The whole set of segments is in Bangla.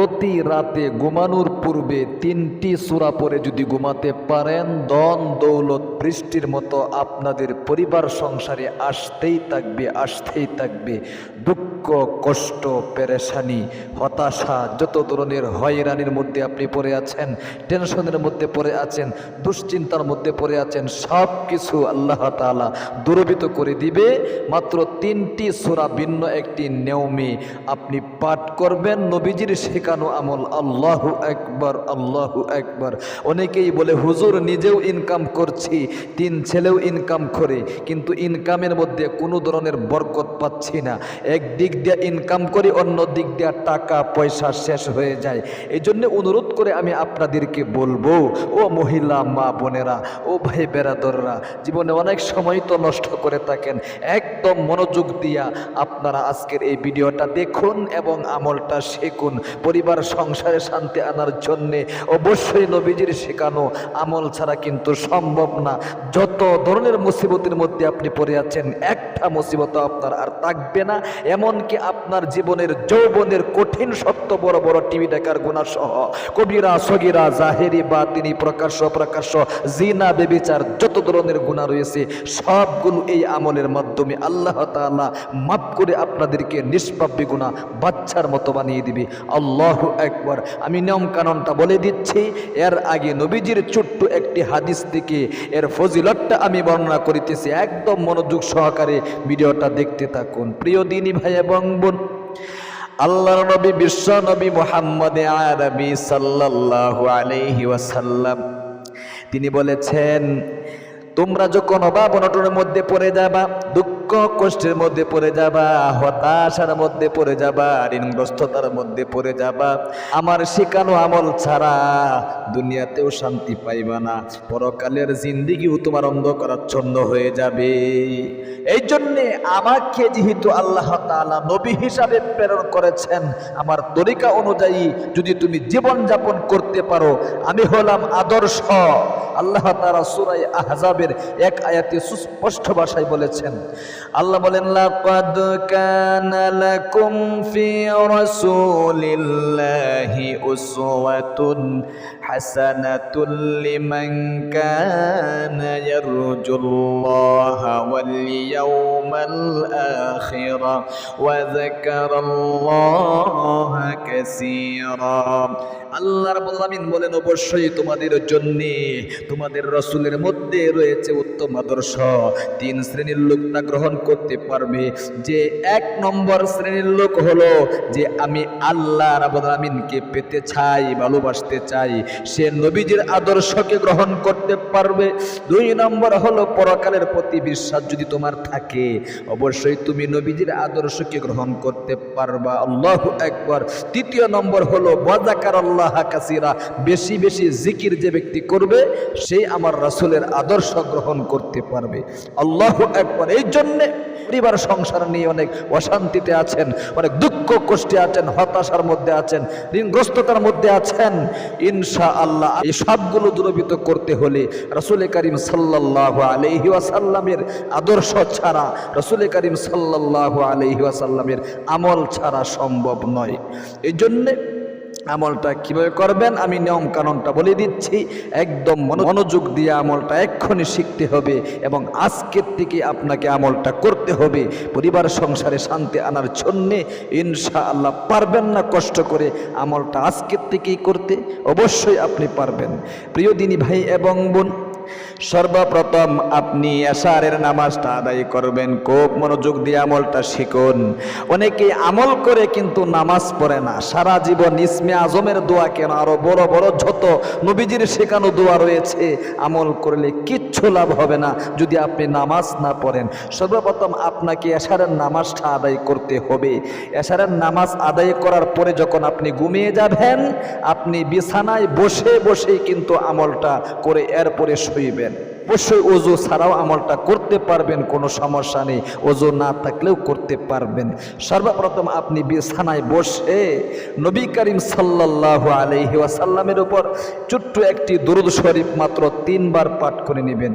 প্রতি রাতে ঘুমানোর পূর্বে তিনটি সূরা পরে যদি ঘুমাতে পারেন, দন দৌলত বৃষ্টির মতো আপনাদের পরিবার সংসারে আসতেই থাকবে আসতেই থাকবে। দুঃখ, কষ্ট, পেরেশানি, হতাশা, যত ধরনের হয়রানির মধ্যে আপনি পড়ে আছেন, টেনশনের মধ্যে পড়ে আছেন, দুশ্চিন্তার মধ্যে পড়ে আছেন সব কিছু আল্লাহ তাআলা দূরবিত করে দিবে। মাত্র তিনটি সূরা ভিন্ন একটি নিয়মে আপনি পাঠ করবেন, নবীজির শেখানো আমল, আল্লাহু একবার আল্লাহু একবার অনেকেই বলে, হুজুর, নিজেও ইনকাম করছি, তিন ছেলেও ইনকাম করে, কিন্তু ইনকামের মধ্যে কোনো ধরনের বরকত পাচ্ছি না। এক দিক দিয়ে ইনকাম করি, অন্য দিক দিয়ে টাকা, পয়সা শেষ হয়ে যায়। এই জন্য অনুরোধ করে আমি আপনাদেরকে বলব, ও মহিলা, মা বোনেরা, ও ভাই বেরাদররা, জীবনে অনেক সময় তো নষ্ট করে থাকেন, একদম মনোযোগ দিয়া আপনারা আজকের এই ভিডিওটা দেখুন এবং আমলটা শেখুন। পরিবার, সংসারে শান্তি আনার জন্যে অবশ্যই নবীজির শেখানো আমল ছাড়া কিন্তু সম্ভব না। যত ধরনের মুসিবতের মধ্যে আপনি পড়ে আছেন একটা মুসিবত আপনার আর থাকবে না। এমনকি আপনার জীবনের যৌবনের কঠিন সত্য বড় বড় টিভি দেখার গুণা সহ। কবিরা, সগিরা, জাহেরি বা তিনি প্রকাশ্য প্রকাশ্য জিনা, বেবিচার, যত ধরনের গুণা রয়েছে, সবগুলো এই আমলের মাধ্যমে আল্লাহ তাআলা মাফ করে আপনাদেরকে নিষ্পাপ গুণা বাচ্চার মতো বানিয়ে দিবে। আল্লাহ একবার আমি নিয়ম কানুনটা বলে দিচ্ছি, এর আগে নবীজির ছোট্ট একটি হাদিস থেকে এর ফজিলতটা আমি বর্ণনা করিতেছি। একদম মনোযোগ সহকারে ভিডিওটা দেখতে থাকুন। প্রিয় দিনী ভাই এবং বোন, আল্লাহর নবী, বিশ্ব নবী মোহাম্মদ আরবি সাল্লাল্লাহু আলাইহি ওয়াসাল্লাম, তিনি বলেছেন, তোমরা যখন অভাব অনটনের মধ্যে পড়ে যাবা, দুঃখ কষ্টের মধ্যে পড়ে যাবা, হতাশার মধ্যে পড়ে যাবা, ঋণগ্রস্ততার মধ্যে পড়ে যাবা। আমার শেখানো আমল ছাড়া দুনিয়াতেও শান্তি পাইবা না। পরকালের জিন্দিগিও তোমার অন্ধকারাচ্ছন্ন হয়ে যাবে। এই জন্যে আমাকে যেহেতু আল্লাহ তাআলা নবী হিসাবে প্রেরণ করেছেন, আমার তরিকা অনুযায়ী যদি তুমি জীবন যাপন করতে পারো, আমি হলাম আদর্শ। আল্লাহ তারা সুরাই আহজাবের এক আয়াতে সুস্পষ্ট ভাষায় বলেছেন আল্লাহ বলেন লাকাদ কানা লাকুম ফি রাসূলিল্লাহি উসওয়াতুন হাসানাতুল লিমান কানা ইয়ারজুল্লাহা ওয়াল ইয়াউমাল আখিরা ওয়া যাকারাল্লাহা কাসীরা আল্লাহ রাব্বুল আলামিন বলেন, অবশ্যই তোমাদের জন্য তোমাদের রসুলের মধ্যে রয়েছে উত্তম আদর্শ। তিন শ্রেণির লোক তা গ্রহণ করতে পারবে। যে এক নম্বর শ্রেণির লোক হলো যে আমি আল্লাহ রাব্বুল আলামিনকে পেতে চাই, ভালোবাসতে চাই। সে নবীজির আদর্শকে গ্রহণ করতে পারবে। দুই নম্বর হলো পরকালের প্রতি বিশ্বাস যদি তোমার থাকে, অবশ্যই তুমি নবীজির আদর্শকে গ্রহণ করতে পারবা। আল্লাহ একবার তৃতীয় নম্বর হলো বজাকার আল্লাহ কাসিরা বেশি বেশি জিকির যে ব্যক্তি করবে সেই আমার রাসুলের আদর্শ গ্রহণ করতে পারবে। আল্লাহ একবার এই জন্যে পরিবার, সংসার নিয়ে অনেক অশান্তিতে আছেন, অনেক দুঃখ কষ্টে আছেন, হতাশার মধ্যে আছেন, ঋণগ্রস্ততার মধ্যে আছেন। ইনশা আল্লাহ এই সবগুলো দূরবিত করতে হলে রসুল করিম সাল্লাহ আলহি ওয়াসাল্লামের আদর্শ ছাড়া, রসুল করিম সাল্লাহ আলহি ওয়াসাল্লামের আমল ছাড়া সম্ভব নয়। এই জন্যে আমলটা কীভাবে করবেন? আমি নিয়ম কানুনটা বলে দিচ্ছি। একদম মনো- মনোযোগ দিয়ে আমলটা এক্ষুনি শিখতে হবে এবং আজকের থেকে আপনাকে আমলটা করতে হবে। পরিবার, সংসারে শান্তি আনার জন্যে ইনশা আল্লাহ পারবেন না কষ্ট করে আমলটা আজকের থেকেই করতে। অবশ্যই আপনি পারবেন। প্রিয় দিনী ভাই এবং বোন সর্বপ্রথম আপনি এশারের নামাজটা আদায় করবেন, খুব মনোযোগ দিয়ে আমলটা শিখুন। অনেকে আমল করে কিন্তু নামাজ পড়ে না। সারা জীবন ইসমে আজমের দোয়া কেন? আরও বড় বড় যত নবীজির শেখানো দোয়া রয়েছে, আমল করলে কিচ্ছু লাভ হবে না যদি আপনি নামাজ না পড়েন। সর্বপ্রথম আপনাকে এশারের নামাজটা আদায় করতে হবে। এশারের নামাজ আদায় করার পরে যখন আপনি ঘুমিয়ে যাবেন, আপনি বিছানায় বসে বসেই কিন্তু আমলটা করে এরপরে শুইবেন। অবশ্যই ওজু ছাড়াও আমলটা করতে পারবেন, কোনো সমস্যা নেই। ওজু না থাকলেও করতে পারবেন। সর্বপ্রথম আপনি বিছানায় বসে নবী করিম সাল্লাহ আলহি ওয়াসাল্লামের উপর ছোট্ট একটি দুরুদ শরীফ মাত্র তিনবার পাঠ করে নেবেন।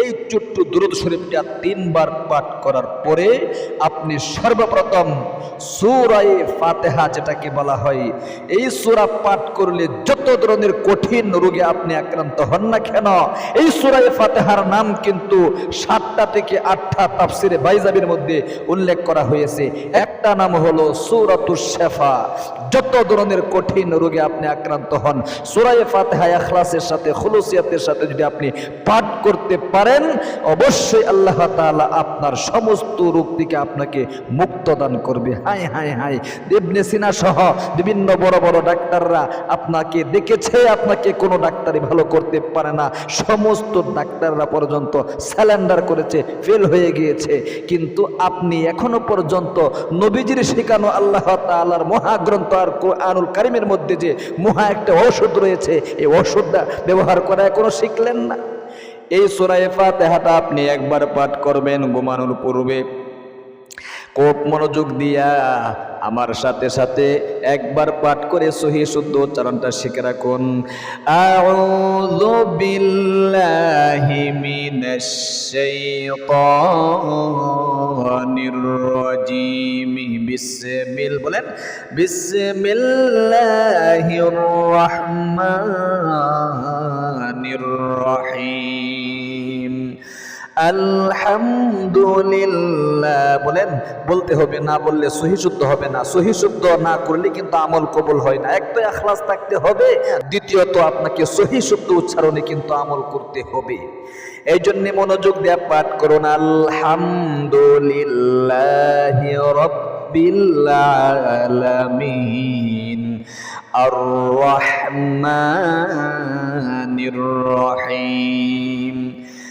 এই ছোট্ট দুরুদ শরীফটা তিনবার পাঠ করার পরে আপনি সর্বপ্রথম সূরায়ে ফাতেহা যেটাকে বলা হয়, এই সূরা পাঠ করলে যত ধরনের কঠিন রোগে আপনি আক্রান্ত হন না কেন, এই সূরায়ে ফাতেহার নাম কিন্তু সাতটা থেকে আটটা তাফসিরে বাইজাবির মধ্যে উল্লেখ করা হয়েছে। একটা নাম হলো সূরাতুশ শেফা। যত ধরনের কঠিন রোগে আপনি আক্রান্ত হন। সুরায়ে ফাতেহা এখলাসের সাথে, খুলুসিয়াতের সাথে যদি আপনি পাঠ করতে পারেন, অবশ্যই আল্লাহ তাআলা আপনার সমস্ত রোগ থেকে আপনাকে মুক্ত দান করবে। হাই হাই হাই দেবনে সিনা সহ বিভিন্ন বড় বড় ডাক্তাররা আপনাকে দেখেছে, আপনাকে কোনো ডাক্তারই ভালো করতে পারে না। সমস্ত ডাক্তাররা পর্যন্ত স্যালেন্ডার করেছে, ফেল হয়ে গিয়েছে। কিন্তু আপনি এখনও পর্যন্ত নবীজির শেখানো আল্লাহ তাআলার মহাগ্রন্থ আর কোরআনুল কারিমের মধ্যে যে মুহা একটা ওষুধ রয়েছে, এই ওষুধটা ব্যবহার করা এখনও শিখলেন না। এই সোরাইফা দেহাটা আপনি একবার পাঠ করবেন, ঘুমানোর পূর্বে। খুব মনোযোগ দিয়া আমার সাথে সাথে একবার পাঠ করে সহি শুদ্ধ উচ্চারণটা শিখে রাখুন। আউযু বিল্লাহি বলেন রহমানির রহিম। আলহামদুলিল্লাহ। বলেন, বলতে হবে, না বললে সহি শুদ্ধ হবে না। সহি শুদ্ধ না করলে কিন্তু আমল কবুল হয় না। এক তো এখলাস থাকতে হবে, দ্বিতীয়ত আপনাকে সহি শুদ্ধ উচ্চারণে কিন্তু আমল করতে হবে। এই জন্য মনোযোগ দিয়ে পাঠ করুন, আলহামদুলিল্লাহ রব্বিল আর রহমানির রহিম।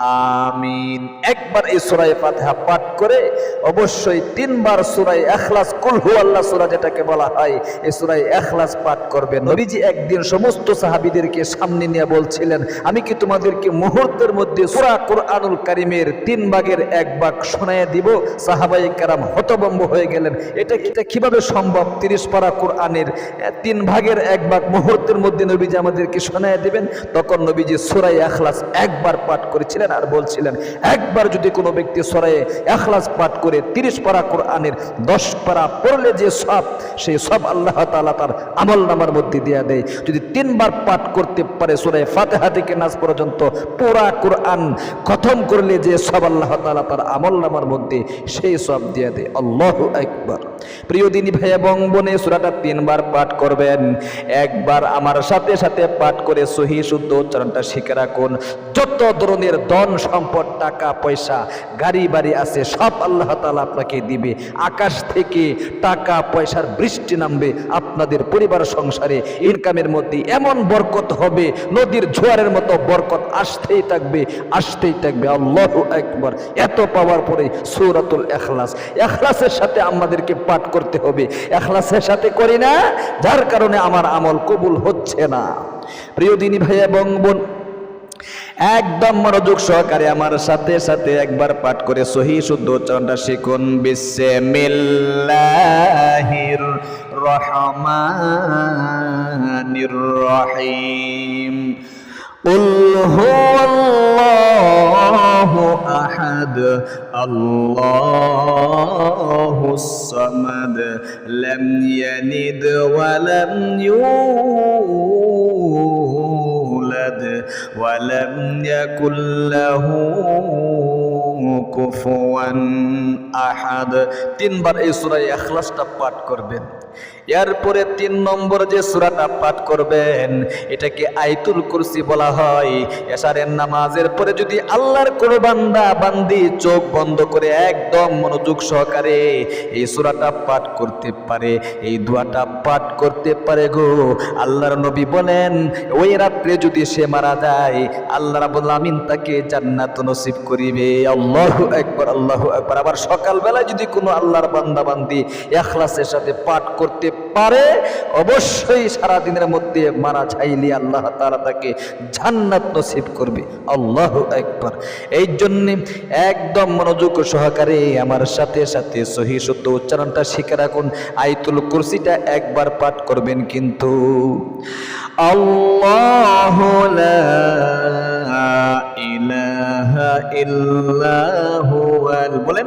আমিন। একবার এই সুরাই ফাতিহা পাঠ করে অবশ্যই তিনবার সুরাই এখলাস কুলহু আল্লাহ সুরা যেটাকে বলা হয়, এই সুরাই এখলাস পাঠ করবে নবীজি একদিন সমস্ত সাহাবিদেরকে সামনে নিয়ে বলছিলেন, আমি কি তোমাদেরকে মুহূর্তের মধ্যে সূরা কুরআনুল কারীমের তিন ভাগের এক ভাগ শোনায় দিব? সাহাবাই কারাম হতভম্ব হয়ে গেলেন। এটা এটা কীভাবে সম্ভব? তিরিশ পারা কোরআনের তিন ভাগের এক ভাগ মুহূর্তের মধ্যে নবীজি আমাদেরকে শোনায় দিবেন? তখন নবীজি সুরাই এখলাস একবার পাঠ করেছিলেন। আর বলছিলেন, একবার যদি কোনো ব্যক্তি সরায়ে এখলাস পাঠ করে তিরিশ পারা কোরআনের দশ পারা পড়লে যে সব সেই সব আল্লাহ তাআলা তার আমল নামার মধ্যে দিয়া দেয়। যদি তিনবার পাঠ করতে পারে সুরায় ফাতেহা থেকে নাচ পর্যন্ত পুরা কোরআন খতম করলে যে সব আল্লাহ তাআলা তার আমল নামার মধ্যে সেই সব দিয়া দেয়। আল্লাহু আকবার। প্রিয় দিনী ভাই এবং বোনে, সুরাটা তিনবার পাঠ করবেন। একবার আমার সাথে সাথে পাঠ করে সহি শুদ্ধ উচ্চারণটা শিখে রাখুন। যত ধরনের ধন সম্পদ, টাকা, পয়সা, গাড়ি, বাড়ি আছে, সব আল্লাহ তাআলা আপনাকে দিবে। আকাশ থেকে টাকা, পয়সার বৃষ্টি নামবে আপনাদের পরিবার সংসারে। ইনকামের মধ্যে এমন বরকত হবে, নদীর জোয়ারের মতো বরকত আসতেই থাকবে আসতেই থাকবে। আল্লাহ একবার এত পাওয়ার পরে সূরাতুল এখলাস এখলাসের সাথে আমাদেরকে পাঠ করতে হবে। এখলাসের সাথে করি না, যার কারণে আমার আমল কবুল হচ্ছে না। প্রিয় দিনী ভাই এবং বোন একদম মনোযোগ সহকারে আমার সাথে সাথে একবার পাঠ করে সহি শুদ্ধ উচ্চারণটা শিখুন। বিসমিল্লাহির রহমানির রহিম। আহাদ আল্লাহু সামাদ ولم يولد ولم يكن له كفوا أحد তিনবার এই সূরা ইখলাসটা পাঠ করবেন এরপরে তিন নম্বর যে সুরাটা পাঠ করবেন, এটাকে আইতুল কুরসি বলা হয়। এশারের নামাজের পরে যদি আল্লাহর কোনো বান্দা, বান্দি চোখ বন্ধ করে একদম মনোযোগ সহকারে এই সুরাটা পাঠ করতে পারে, এই দোয়াটা পাঠ করতে পারে গো। আল্লাহর নবী বলেন, ওই রাত্রে যদি সে মারা যায়, আল্লাহ রাব্বুল আমিন তাকে জান্নাত নসিব করিবে। আল্লাহ একবার আল্লাহ একবার আবার সকালবেলায় যদি কোনো আল্লাহর বান্দা, বান্দি, ইখলাসের সাথে পাঠ করতে পারে, অবশ্যই সারা দিনের মধ্যে মারা চাইলে আল্লাহ তারা তাকে ঝান্নাত নসিব করবে। আল্লাহ একবার এই জন্যে একদম মনোযোগ সহকারে আমার সাথে সাথে সহি সত্য উচ্চারণটা শিখে রাখুন। আইতুল কুরসিটা একবার পাঠ করবেন কিন্তু আল্লাহ ইলাহা ইল্লাহু বলেন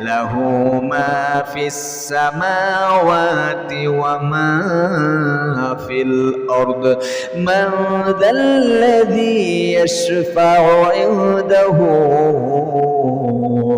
له ما في السماوات وما في الأرض. من ذا الذي يشفع عنده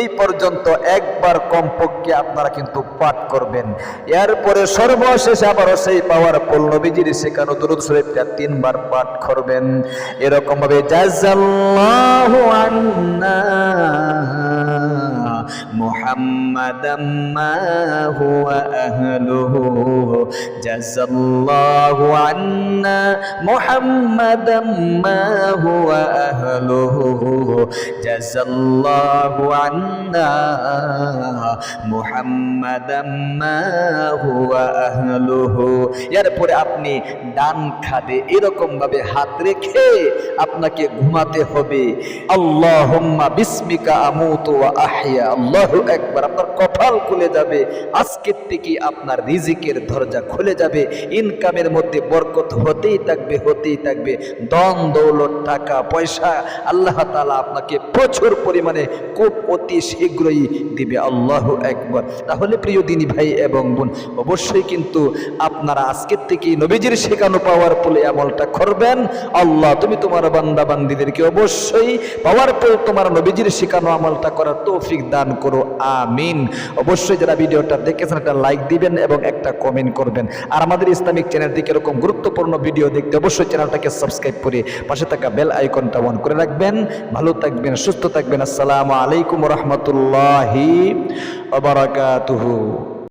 এই পর্যন্ত একবার কমপক্ষে আপনারা কিন্তু পাঠ করবেন। এরপরে সর্বশেষে আবারও সেই পাওয়ার ফুল নবীজির শেখানো দুরুদ শরীফটা তিনবার পাঠ করবেন। এরকমভাবে ভাবে জাযাল্লাহু আন্না محمدا ما هو أهله جزى الله عنا محمدا ما هو أهله جزى الله عنا محمدا ما هو أهله এরপরে আপনি ডান খাদে এরকম ভাবে হাত রেখে আপনাকে ঘুমাতে হবে আল্লাহুম্মা বিসমিকা আমুতু ওয়া আহইয়া আল্লাহু আকবার আপনার কপাল খুলে যাবে, আজকের থেকে আপনার রিজিকের দরজা খুলে যাবে ইনকামের মধ্যে বরকত হতেই থাকবে হতেই থাকবে দন দৌলত, টাকা, পয়সা, আল্লাহ তাআলা আপনাকে প্রচুর পরিমাণে খুব অতি শীঘ্রই দিবে, আল্লাহু একবার তাহলে প্রিয় দিনী ভাই এবং বোন, অবশ্যই কিন্তু আপনারা আজকের থেকে নবীজির শেখানো পাওয়ার ফলে আমলটা করবেন। আল্লাহ, তুমি তোমার বান্দা বান্দিদেরকে অবশ্যই পাওয়ার পর তোমার নবীজির শেখানো আমলটা করার তৌফিক দান করো আমিন। অবশ্যই যারা ভিডিওটা দেখেছেন, একটা লাইক দিবেন এবং একটা কমেন্ট করবেন। আর আমাদের ইসলামিক চ্যানেল থেকে এরকম গুরুত্বপূর্ণ ভিডিও দেখতে, অবশ্যই চ্যানেলটাকে সাবস্ক্রাইব করে পাশে থাকা বেল আইকনটা অন করে রাখবেন। ভালো থাকবেন, সুস্থ থাকবেন। আসসালামু আলাইকুম রহমতুল্লাহি আবরাকাতুহু